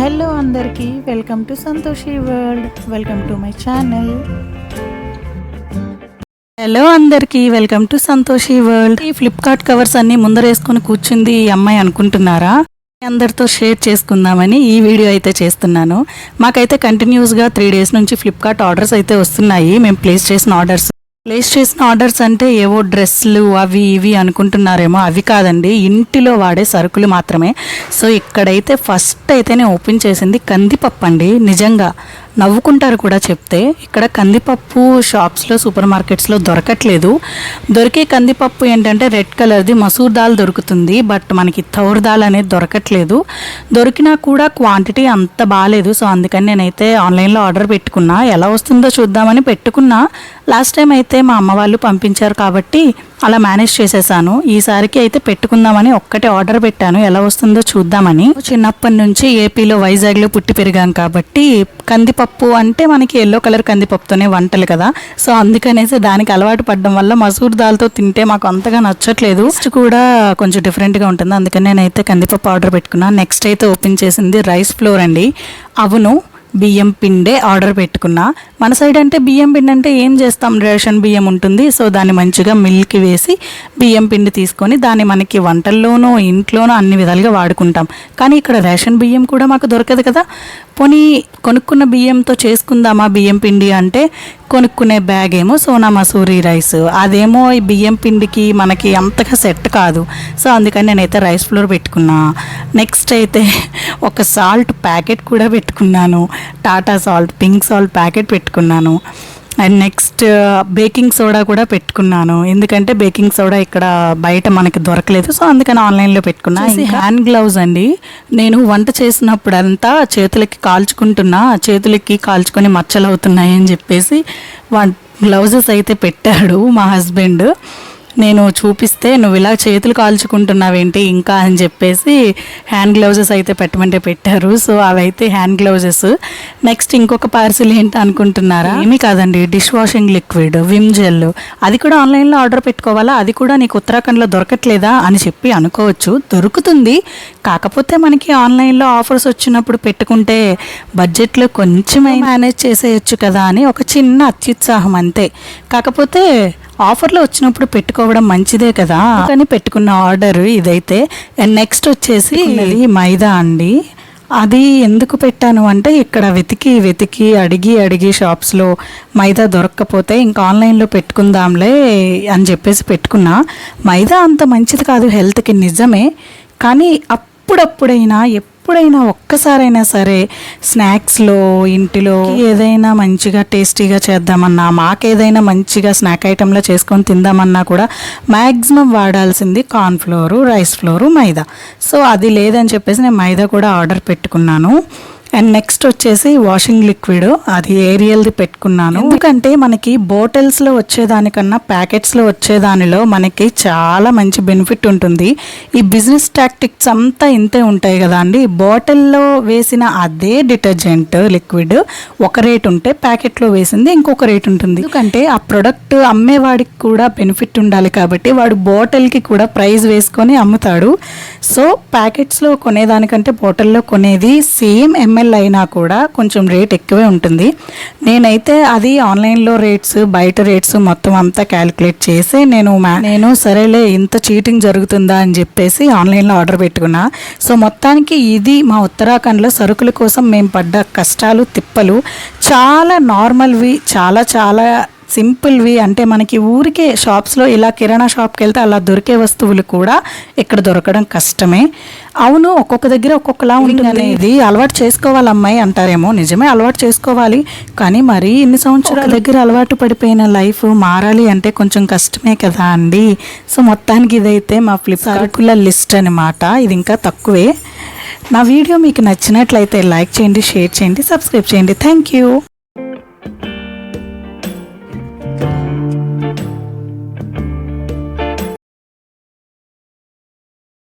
Hello అందరికీ welcome to Santoshi world welcome to my channel. Hello అందరికీ welcome to Santoshi world. ఈ Flipkart covers అన్ని ముందరేసుకొని కూర్చుంది ఈ అమ్మాయి అనుకుంటున్నారా? అందరితో షేర్ చేసుకుందామని ఈ వీడియో అయితే చేస్తున్నాను. మాకైతే కంటిన్యూస్గా త్రీ డేస్ నుంచి ఫ్లిప్కార్ట్ ఆర్డర్స్ అయితే వస్తున్నాయి. మేము ప్లేస్ చేసిన ఆర్డర్స్ ప్లేస్ చేసిన ఆర్డర్స్ అంటే ఏవో డ్రెస్లు అవి ఇవి అనుకుంటున్నారేమో అవి కాదండి. ఇంటిలో వాడే సరుకులు మాత్రమే. సో ఇక్కడైతే ఫస్ట్ అయితే నేను ఓపెన్ చేసింది కందిపప్పు అండి నిజంగా. నవ్వుకుంటారు కూడా చెప్తే ఇక్కడ కందిపప్పు షాప్స్లో సూపర్ మార్కెట్స్లో దొరకట్లేదు. దొరికే కందిపప్పు ఏంటంటే రెడ్ కలర్ది మసూర్ దాల్ దొరుకుతుంది బట్ మనకి తౌర్ దాల్ అనేది దొరకట్లేదు. దొరికినా కూడా క్వాంటిటీ అంత బాగాలేదు సో అందుకని నేనైతే ఆన్లైన్లో ఆర్డర్ పెట్టుకున్నా. ఎలా వస్తుందో చూద్దామని పెట్టుకున్నా. లాస్ట్ టైం అయితే మా అమ్మ వాళ్ళు పంపించారు కాబట్టి అలా మేనేజ్ చేసేసాను. ఈసారికి అయితే పెట్టుకుందామని ఒక్కటే ఆర్డర్ పెట్టాను. ఎలా వస్తుందో చూద్దామని. చిన్నప్పటి నుంచి ఏపీలో వైజాగ్లో పుట్టి పెరిగాం కాబట్టి కందిపప్పు అంటే మనకి ఎల్లో కలర్ కందిపప్పుతోనే వంటలు కదా. సో అందుకనేసి దానికి అలవాటు పడడం వల్ల మసూర్ దాల్తో తింటే మాకు అంతగా నచ్చట్లేదు. కూడా కొంచెం డిఫరెంట్గా ఉంటుంది. అందుకని నేనైతే కందిపప్పు ఆర్డర్ పెట్టుకున్నాను. నెక్స్ట్ అయితే ఓపెన్ చేసింది రైస్ ఫ్లోర్ అండి. అవును బియ్యం పిండే ఆర్డర్ పెట్టుకున్నా. మన సైడ్ అంటే బియ్యం పిండి అంటే ఏం చేస్తాం? రేషన్ బియ్యం ఉంటుంది. సో దాన్ని మంచిగా మిల్క్ వేసి బియ్యం పిండి తీసుకొని దాన్ని మనకి వంటల్లోనూ ఇంట్లోనూ అన్ని విధాలుగా వాడుకుంటాం. కానీ ఇక్కడ రేషన్ బియ్యం కూడా మాకు దొరకదు కదా. పోనీ కొనుక్కున్న బియ్యంతో చేసుకుందామా బియ్యం పిండి అంటే? కొనుక్కునే బ్యాగ్ ఏమో సోనా మసూరి రైస్ అదేమో ఈ బియ్యం పిండికి మనకి అంతగా సెట్ కాదు. సో అందుకని నేనైతే రైస్ ఫ్లోర్ పెట్టుకున్నా. నెక్స్ట్ అయితే ఒక సాల్ట్ ప్యాకెట్ కూడా పెట్టుకున్నాను. Tata salt pink salt packet పెట్టుకున్నాను. అండ్ నెక్స్ట్ బేకింగ్ సోడా కూడా పెట్టుకున్నాను. ఎందుకంటే బేకింగ్ సోడా ఇక్కడ బయట మనకి దొరకలేదు. సో అందుకని ఆన్లైన్లో పెట్టుకున్నా. హ్యాండ్ గ్లౌజ్ అండి. నేను వంట చేసినప్పుడు అంతా చేతులకి కాల్చుకుంటున్నా. చేతులకి కాల్చుకొని మచ్చలు అవుతున్నాయి అని చెప్పేసి వన్ గ్లౌజెస్ అయితే పెట్టాడు మా హస్బెండ్. నేను చూపిస్తే నువ్వు ఇలా చేతులు కాల్చుకుంటున్నావేంటి ఇంకా అని చెప్పేసి హ్యాండ్ గ్లౌజెస్ అయితే పెట్టమంటే పెట్టారు. సో అవైతే హ్యాండ్ గ్లౌజెస్. నెక్స్ట్ ఇంకొక పార్సిల్ ఏంటి అనుకుంటున్నారా? ఏమీ కాదండి. Dish washing liquid Vim gel. అది కూడా ఆన్లైన్లో ఆర్డర్ పెట్టుకోవాలా? అది కూడా నీకు ఉత్తరాఖండ్లో దొరకట్లేదా అని చెప్పి అనుకోవచ్చు. దొరుకుతుంది. కాకపోతే మనకి ఆన్లైన్లో ఆఫర్స్ వచ్చినప్పుడు పెట్టుకుంటే బడ్జెట్లో కొంచెమే మేనేజ్ చేసేయచ్చు కదా అని ఒక చిన్న అత్యుత్సాహం అంతే. కాకపోతే ఆఫర్లో వచ్చినప్పుడు పెట్టుకోవడం మంచిదే కదా. కానీ పెట్టుకున్న ఆర్డర్ ఇదైతే. అండ్ నెక్స్ట్ వచ్చేసి మైదా అండి. అది ఎందుకు పెట్టాను అంటే ఇక్కడ వెతికి వెతికి అడిగి అడిగి షాప్స్లో మైదా దొరక్కపోతే ఇంకా ఆన్లైన్లో పెట్టుకుందాంలే అని చెప్పేసి పెట్టుకున్నా. మైదా అంత మంచిది కాదు హెల్త్కి నిజమే. కానీ అప్పుడప్పుడైనా ఎప్పుడైనా ఒక్కసారైనా సరే స్నాక్స్లో ఇంటిలో ఏదైనా మంచిగా టేస్టీగా చేద్దామన్నా మాకేదైనా మంచిగా స్నాక్ ఐటెంలో చేసుకొని తిందామన్నా కూడా maximum వాడాల్సింది corn flour rice flour maida. So అది లేదని చెప్పేసి నేను మైదా కూడా ఆర్డర్ పెట్టుకున్నాను. అండ్ నెక్స్ట్ వచ్చేసి వాషింగ్ లిక్విడ్ అది ఏరియల్ది పెట్టుకున్నాను. ఎందుకంటే మనకి బాటిల్స్లో వచ్చేదానికన్నా ప్యాకెట్స్లో వచ్చేదానిలో మనకి చాలా మంచి బెనిఫిట్ ఉంటుంది. ఈ బిజినెస్ టాక్టిక్స్ అంతా ఇంతే ఉంటాయి కదా అండి. బాటిల్లో వేసిన అదే డిటర్జెంట్ లిక్విడ్ ఒక రేట్ ఉంటే ప్యాకెట్లో వేసింది ఇంకొక రేట్ ఉంటుంది. ఎందుకంటే ఆ ప్రొడక్ట్ అమ్మేవాడికి కూడా బెనిఫిట్ ఉండాలి కాబట్టి వాడు బాటిల్కి కూడా ప్రైస్ వేసుకొని అమ్ముతాడు. సో ప్యాకెట్స్లో కొనేదానికంటే బాటిల్లో కొనేది సేమ్ ఎంఎల్ అయినా కూడా కొంచెం రేట్ ఎక్కువే ఉంటుంది. నేనైతే అది ఆన్లైన్లో రేట్స్ బయట రేట్స్ మొత్తం అంతా క్యాలిక్యులేట్ చేసి నేను నేను సరేలే ఇంత చీటింగ్ జరుగుతుందా అని చెప్పేసి ఆన్లైన్లో ఆర్డర్ పెట్టుకున్నా. సో మొత్తానికి ఇది మా ఉత్తరాఖండ్లో సరుకుల కోసం మేము పడ్డ కష్టాలు తిప్పలు చాలా నార్మల్వి చాలా చాలా సింపుల్వి అంటే మనకి ఊరికే షాప్స్లో ఇలా కిరాణా షాప్కి వెళ్తే అలా దొరికే వస్తువులు కూడా ఇక్కడ దొరకడం కష్టమే. అవును ఒక్కొక్క దగ్గర ఒక్కొక్కలా ఉంటుంది. అనేది. అలవాటు చేసుకోవాలి అమ్మాయి అంటారేమో నిజమే అలవాటు చేసుకోవాలి. కానీ మరీ ఇన్ని సంవత్సరాల దగ్గర అలవాటు పడిపోయిన లైఫ్ మారాలి అంటే కొంచెం కష్టమే కదా అండి. సో మొత్తానికి ఇదైతే మా ఫ్లిప్ సరుకుల లిస్ట్ అనమాట ఇది ఇంకా తక్కువే. నా వీడియో మీకు నచ్చినట్లయితే లైక్ చేయండి షేర్ చేయండి సబ్స్క్రైబ్ చేయండి. Thank you.